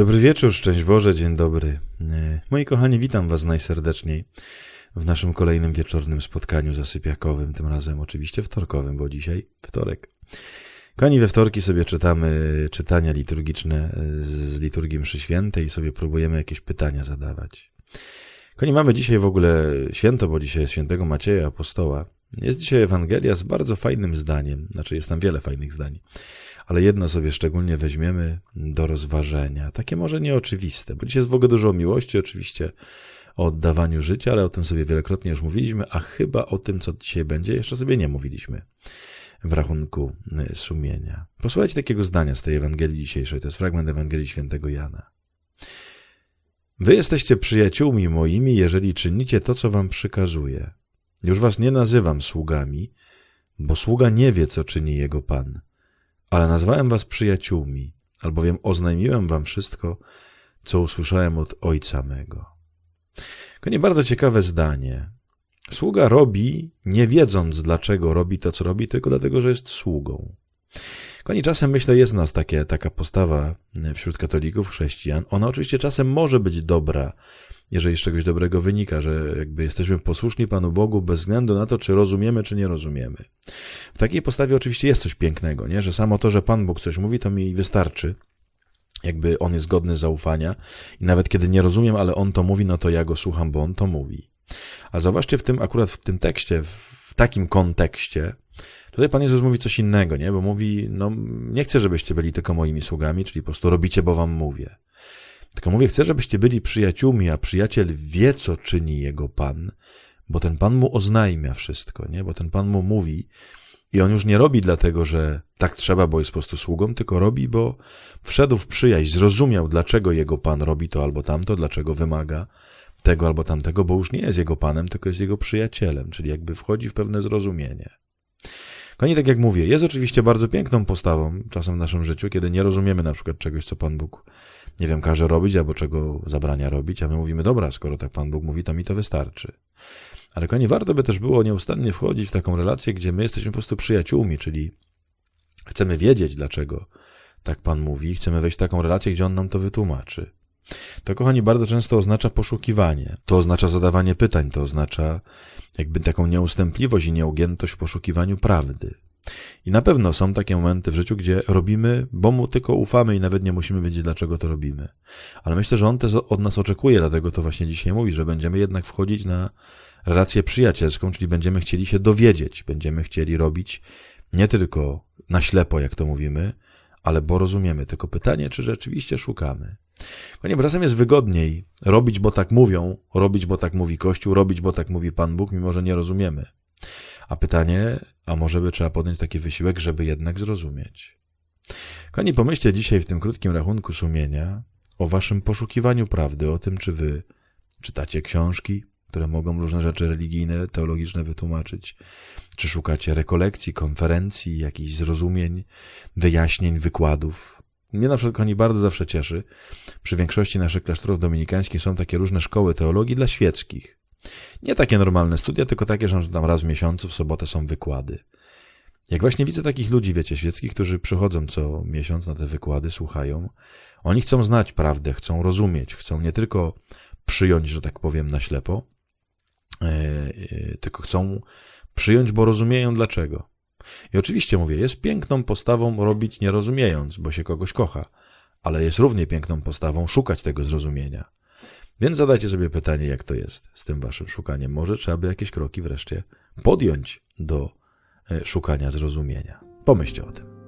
Dobry wieczór, szczęść Boże, dzień dobry. E, Moi kochani, witam Was najserdeczniej w naszym kolejnym wieczornym spotkaniu zasypiakowym, tym razem oczywiście wtorkowym, bo dzisiaj wtorek. Kochani, we wtorki sobie czytamy czytania liturgiczne e, z liturgii mszy świętej i sobie próbujemy jakieś pytania zadawać. Kochani, mamy dzisiaj w ogóle święto, bo dzisiaj jest świętego Macieja Apostoła. Jest dzisiaj Ewangelia z bardzo fajnym zdaniem, znaczy jest tam wiele fajnych zdań, ale jedno sobie szczególnie weźmiemy do rozważenia. Takie może nieoczywiste, bo dzisiaj jest w ogóle dużo o miłości, oczywiście o oddawaniu życia, ale o tym sobie wielokrotnie już mówiliśmy, a chyba o tym, co dzisiaj będzie, jeszcze sobie nie mówiliśmy w rachunku y, sumienia. Posłuchajcie takiego zdania z tej Ewangelii dzisiejszej. To jest fragment Ewangelii świętego Jana. Wy jesteście przyjaciółmi moimi, jeżeli czynicie to, co wam przykazuję. Już was nie nazywam sługami, bo sługa nie wie, co czyni jego pan. Ale nazwałem was przyjaciółmi, albowiem oznajmiłem wam wszystko, co usłyszałem od ojca mego. To nie bardzo ciekawe zdanie. Sługa robi, nie wiedząc dlaczego robi to, co robi, tylko dlatego, że jest sługą. Koni czasem myślę, jest nas takie, taka postawa wśród katolików, chrześcijan. Ona oczywiście czasem może być dobra, jeżeli z czegoś dobrego wynika, że jakby jesteśmy posłuszni Panu Bogu bez względu na to, czy rozumiemy, czy nie rozumiemy. W takiej postawie oczywiście jest coś pięknego, nie? że samo to, że Pan Bóg coś mówi, to mi wystarczy. Jakby on jest godny zaufania i nawet kiedy nie rozumiem, ale on to mówi, no to ja go słucham, bo on to mówi. A zauważcie w tym, akurat w tym tekście, w takim kontekście, Tutaj Pan Jezus mówi coś innego, nie? Bo mówi, no nie chcę, żebyście byli tylko moimi sługami, czyli po prostu robicie, bo wam mówię. Tylko mówię, chcę, żebyście byli przyjaciółmi, a przyjaciel wie, co czyni jego Pan, bo ten Pan mu oznajmia wszystko, nie? Bo ten Pan mu mówi i on już nie robi dlatego, że tak trzeba, bo jest po prostu sługą, tylko robi, bo wszedł w przyjaźń, zrozumiał, dlaczego jego Pan robi to albo tamto, dlaczego wymaga tego albo tamtego, bo już nie jest jego Panem, tylko jest jego przyjacielem, czyli jakby wchodzi w pewne zrozumienie. Konie, tak jak mówię, jest oczywiście bardzo piękną postawą czasem w naszym życiu, kiedy nie rozumiemy na przykład czegoś, co Pan Bóg, nie wiem, każe robić albo czego zabrania robić, a my mówimy, dobra, skoro tak Pan Bóg mówi, to mi to wystarczy. Ale konie, warto by też było nieustannie wchodzić w taką relację, gdzie my jesteśmy po prostu przyjaciółmi, czyli chcemy wiedzieć, dlaczego tak Pan mówi, chcemy wejść w taką relację, gdzie On nam to wytłumaczy. To, kochani, bardzo często oznacza poszukiwanie. To oznacza zadawanie pytań, to oznacza jakby taką nieustępliwość i nieugiętość w poszukiwaniu prawdy. I na pewno są takie momenty w życiu, gdzie robimy, bo mu tylko ufamy i nawet nie musimy wiedzieć, dlaczego to robimy. Ale myślę, że on to od nas oczekuje, dlatego to właśnie dzisiaj mówi, że będziemy jednak wchodzić na relację przyjacielską, czyli będziemy chcieli się dowiedzieć, będziemy chcieli robić nie tylko na ślepo, jak to mówimy, ale bo rozumiemy. Tylko pytanie, czy rzeczywiście szukamy. Ponieważ czasem jest wygodniej robić, bo tak mówią, robić, bo tak mówi Kościół, robić, bo tak mówi Pan Bóg, mimo że nie rozumiemy. A pytanie, a może by trzeba podjąć taki wysiłek, żeby jednak zrozumieć. Kochani, pomyślcie dzisiaj w tym krótkim rachunku sumienia o waszym poszukiwaniu prawdy, o tym, czy wy czytacie książki, które mogą różne rzeczy religijne, teologiczne wytłumaczyć, czy szukacie rekolekcji, konferencji, jakichś zrozumień, wyjaśnień, wykładów, mnie na przykład oni bardzo zawsze cieszy. Przy większości naszych klasztorów dominikańskich są takie różne szkoły teologii dla świeckich. Nie takie normalne studia, tylko takie, że tam raz w miesiącu, w sobotę są wykłady. Jak właśnie widzę takich ludzi, wiecie, świeckich, którzy przychodzą co miesiąc na te wykłady, słuchają, oni chcą znać prawdę, chcą rozumieć, chcą nie tylko przyjąć, że tak powiem, na ślepo, yy, tylko chcą przyjąć, bo rozumieją dlaczego. I oczywiście mówię, jest piękną postawą robić nie rozumiejąc, bo się kogoś kocha, ale jest równie piękną postawą szukać tego zrozumienia. Więc zadajcie sobie pytanie, jak to jest z tym waszym szukaniem. Może trzeba by jakieś kroki wreszcie podjąć do e, szukania zrozumienia. Pomyślcie o tym.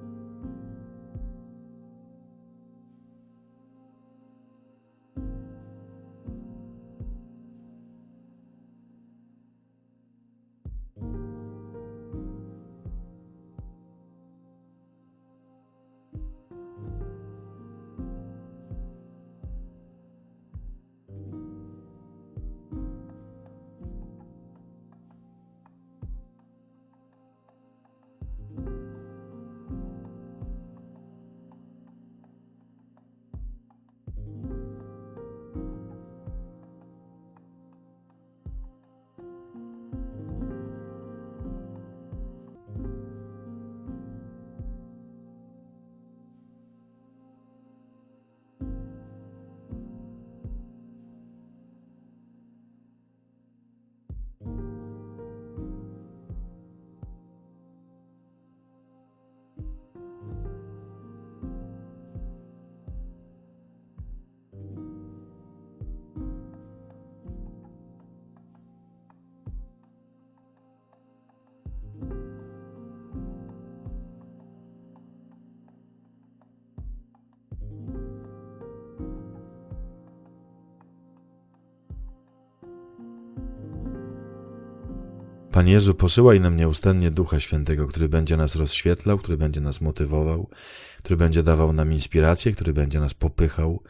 Panie Jezu, posyłaj nam nieustannie Ducha Świętego, który będzie nas rozświetlał, który będzie nas motywował, który będzie dawał nam inspirację, który będzie nas popychał,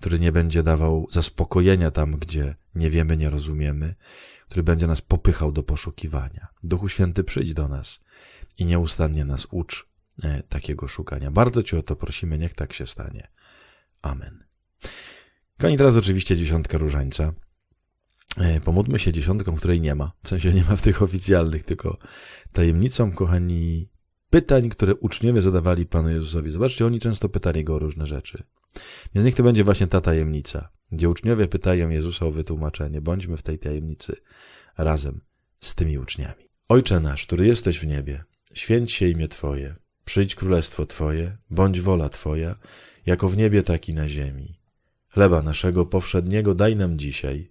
który nie będzie dawał zaspokojenia tam, gdzie nie wiemy, nie rozumiemy, który będzie nas popychał do poszukiwania. Duchu Święty, przyjdź do nas i nieustannie nas ucz e, takiego szukania. Bardzo Cię o to prosimy, niech tak się stanie. Amen. Kochani, teraz oczywiście dziesiątka różańca. E, pomódlmy się dziesiątką, której nie ma. W sensie nie ma w tych oficjalnych, tylko tajemnicą, kochani, pytań, które uczniowie zadawali Panu Jezusowi. Zobaczcie, oni często pytali Go o różne rzeczy. Więc niech to będzie właśnie ta tajemnica, gdzie uczniowie pytają Jezusa o wytłumaczenie. Bądźmy w tej tajemnicy razem z tymi uczniami. Ojcze nasz, który jesteś w niebie, święć się imię Twoje, przyjdź królestwo Twoje, bądź wola Twoja, jako w niebie, tak i na ziemi. Chleba naszego powszedniego daj nam dzisiaj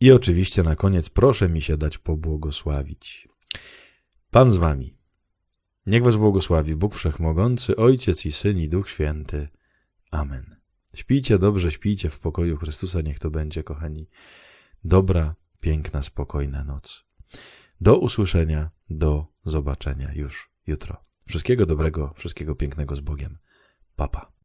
I oczywiście na koniec proszę mi się dać pobłogosławić. Pan z wami. Niech was błogosławi Bóg Wszechmogący, Ojciec i Syn i Duch Święty. Amen. Śpijcie dobrze, śpijcie w pokoju Chrystusa, niech to będzie, kochani, dobra, piękna, spokojna noc. Do usłyszenia, do zobaczenia już jutro. Wszystkiego dobrego, wszystkiego pięknego z Bogiem. Papa.